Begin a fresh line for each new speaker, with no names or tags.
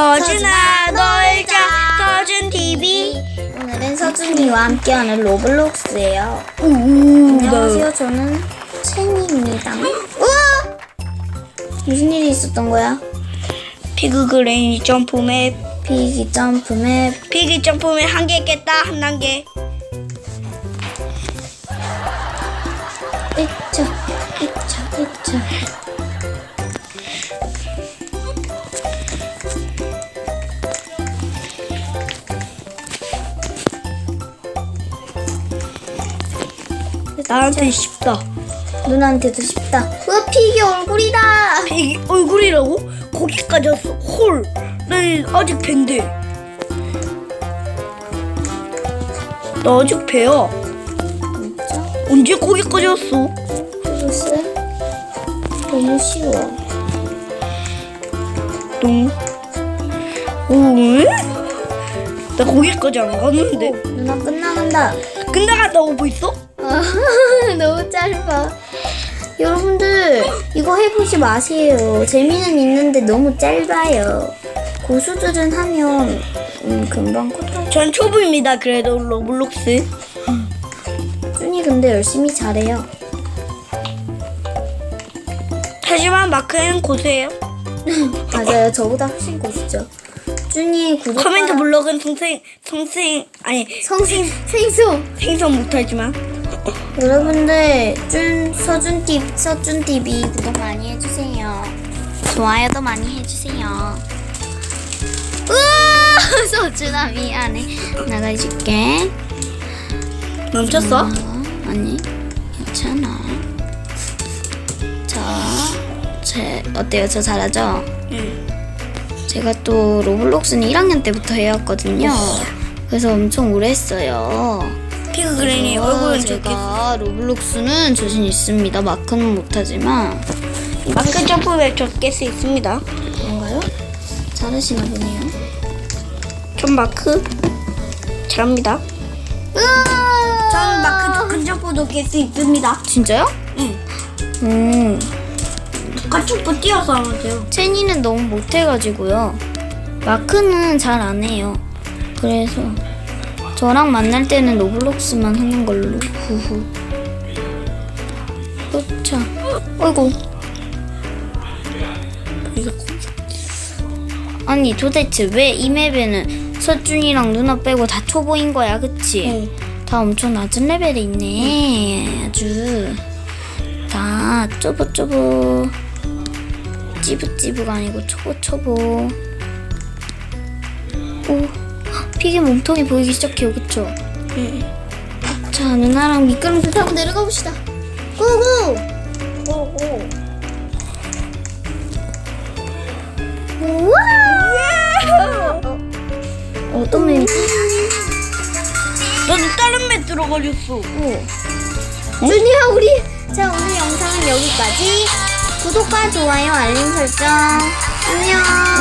서준아 놀자 서준 TV
오늘은 서준이와 함께하는 로블록스예요.
우
안녕하세요. 저는 채니입니다. 우와! 무슨 일이 있었던 거야?
피그 그레인이 점프맵
피기 점프맵.
피기 점프맵 한 개 깼다 한 단계
으차,
나한테 쉽다
누나한테도 쉽다. 우와, 피기 얼굴이다.
피기 얼굴이라고? 거기까지 왔어 헐 난 아직 밴데 나 아직 배야
진짜?
언제 거기까지 왔어?
글쎄. 너무 쉬워.
너무 오, 왜? 나 거기까지 안 갔는데
누나 끝나간다.
끝나간다고?
아, 너무 짧아. 여러분들 이거 해보지 마세요. 재미는 있는데 너무 짧아요. 고수들은 하면 음, 금방 컷할.
전 초보입니다 그래도 로블록스
준이 근데 열심히 잘해요.
하지만 마크는 고수예요
맞아요. 저보다 훨씬 고수죠. 준이 구독
커맨드 블럭은 성생 성생 아니
성생 생소.
생성 못하지만
여러분들 준 서준 TV 서준 TV 구독 많이 해주세요. 좋아요도 많이 해주세요. 우와 서준아 미안해. 나가줄게.
멈췄어?
어, 아니 괜찮아. 자, 제 어때요? 저 잘하죠?
응
제가 또 로블록스는 1학년 때부터 해왔거든요. 그래서 엄청 오래 했어요.
피그 그레인이 얼굴은 저기
제가 로블록스는 자신 있습니다. 마크는 못하지만
마크 점프맵 적게 수 있습니다
그런가요? 잘하시나 보네요.
전 마크 잘합니다! 전 마크 큰 점프도 깰수 있습니다
진짜요?
응
음.
큰 점프 뛰어서 하면 돼요
체니는 너무 못해가지고요. 마크는 잘 안 해요. 그래서 저랑 만날 때는 로블록스만 하는 걸로. 후후. 으차. 어이구. 아니 도대체 왜 이 맵에는 서준이랑 누나 빼고 다 초보인 거야, 그치?
응
다 엄청 낮은 레벨에 있네. 아주 다 쪼보쪼보 찌부찌부가 아니고 초보초보. 오, 피규어 몸통이 보이기 시작해요, 그쵸?
응.
자, 누나랑 미끄럼틀 타고 내려가 봅시다. 고고! 고고. 우와! 예! 어떤 맵?
나도 다른 맵 들어가렸어.
준이야, 우리. 자, 오늘 영상은 여기까지. 구독과 좋아요, 알림 설정. 안녕.